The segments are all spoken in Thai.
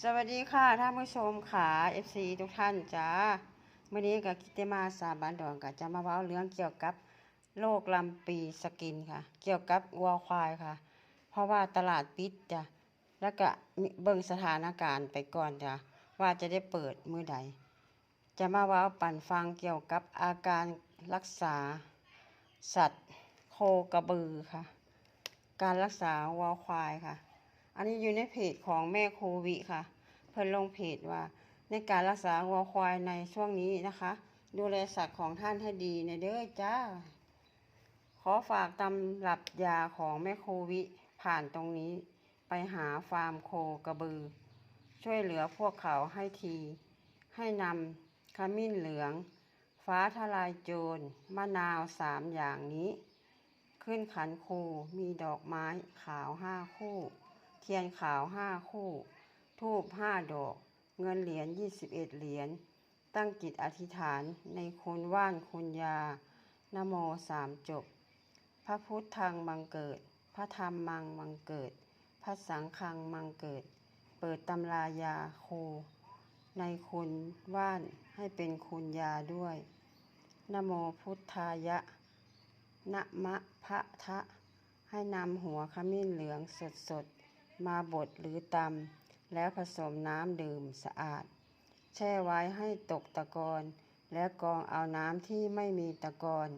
สวัสดีค่ะท่านผู้ชมค่ะ FC ทุกท่านจ้าเมื่อนี้กับกิตติมาสาบานดอนก็จะมาเว้าเรื่องเกี่ยวกับโรคลำปีสกินค่ะ เกี่ยวกับวัวควายค่ะ เพราะว่าตลาดปิดจ้ะแล้วก็เบิ่งสถานการณ์ไปก่อนจ้ะว่าจะได้เปิดมือใด จะมาเว้าปั่นฟังเกี่ยวกับอาการรักษา สัตว์ โคกระบือค่ะ การรักษาวัวควายค่ะ อันนี้อยู่ในเพจของแม่โควิค่ะ เพิ่นลงเพจว่า ในการรักษาวัวควายในช่วงนี้นะคะ ดูแลสัตว์ของท่านให้ดีในเด้อจ้า ขอฝากตำรับยาของแม่โควิผ่านตรงนี้ไปหาฟาร์มโคกระบือ ช่วยเหลือพวกเขาให้ที ให้นำขมิ้นเหลือง ฟ้าทลายโจรมะนาวสามอย่างนี้ ขึ้นขันคูมีดอกไม้ขาวห้าคู่ เทียนขาวห้าคู่ ทูบห้าดอก เงินเหรียญยี่สิบเอ็ดเหรียญ ตั้งจิตอธิษฐานในคุณว่านคุณยานโมสามจบ พระพุทธังมังเกิด พระธรรมมังมังเกิด พระสังฆังมังเกิด เปิดตำรายาโค ในคุณว่านให้เป็นคุณยาด้วยนโมพุทธายะนะมะพะทะให้นำหัวขมิ้นเหลืองสดๆ มาบดหรือตำแล้วผสมน้ำดื่มสะอาด แช่ไว้ให้ตกตะกอนแล้วกองเอาน้ำที่ไม่มีตะกอน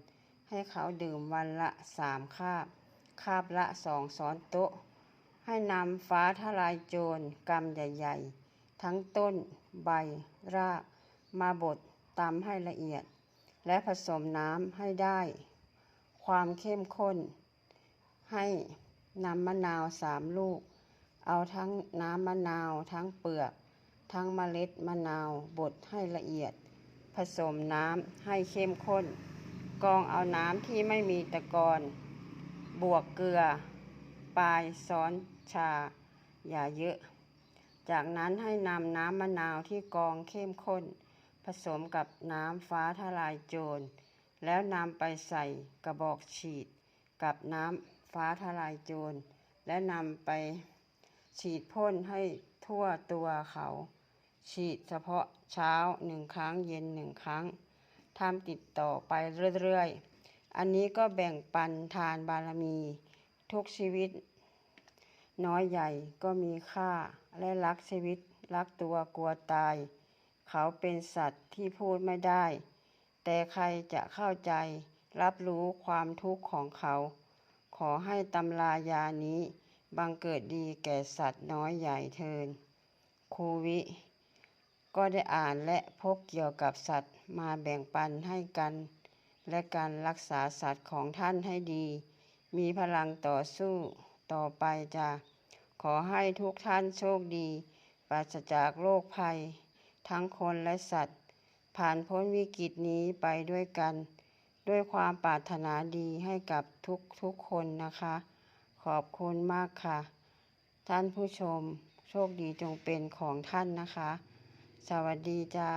ให้เขาดื่มวันละสามคาบ คาบละสองช้อนโต๊ะ ให้นำฟ้าทลายโจรกำใหญ่ๆ ทั้งต้น ใบ ราก มาบดตำให้ละเอียด และผสมน้ำให้ได้ ความเข้มข้น ให้นำมะนาวสามลูก เอาทั้งน้ำมะนาว ทั้งเปลือก ทั้งเมล็ดมะนาวบดให้ละเอียด ผสมน้ำให้เข้มข้น กองเอาน้ำที่ไม่มีตะกอนบวกเกลือ ปลายซ้อนชา อย่าเยอะ จากนั้นให้นำน้ำมะนาวที่กองเข้มข้น ผสมกับน้ำฟ้าทลายโจร แล้วนำไปใส่กระบอกฉีด กับน้ำฟ้าทลายโจร และนำไป ฉีดพ่นให้ทั่วตัวเขา ฉีดเฉพาะเช้าหนึ่งครั้งเย็นหนึ่งครั้งทำติดต่อไปเรื่อยๆ อันนี้ก็แบ่งปันทานบารมี ทุกชีวิต น้อยใหญ่ก็มีค่าและรักชีวิต รักตัวกลัวตาย เขาเป็นสัตว์ที่พูดไม่ได้ แต่ใครจะเข้าใจรับรู้ความทุกข์ของเขา ขอให้ตำรายานี้ บังเกิดดีแก่สัตว์น้อยใหญ่เทินครูวิ ก็ได้อ่านและพบเกี่ยวกับสัตว์มาแบ่งปันให้กัน และการรักษาสัตว์ของท่านให้ดี มีพลังต่อสู้ต่อไปจะขอให้ทุกท่านโชคดี ปราศจากโรคภัย ทั้งคนและสัตว์ ผ่านพ้นวิกฤตนี้ไปด้วยกัน ด้วยความปรารถนาดีให้กับทุกทุกๆคนนะคะ ขอบคุณมากค่ะ ท่านผู้ชมโชคดีจงเป็นของท่านนะคะ สวัสดีจ้า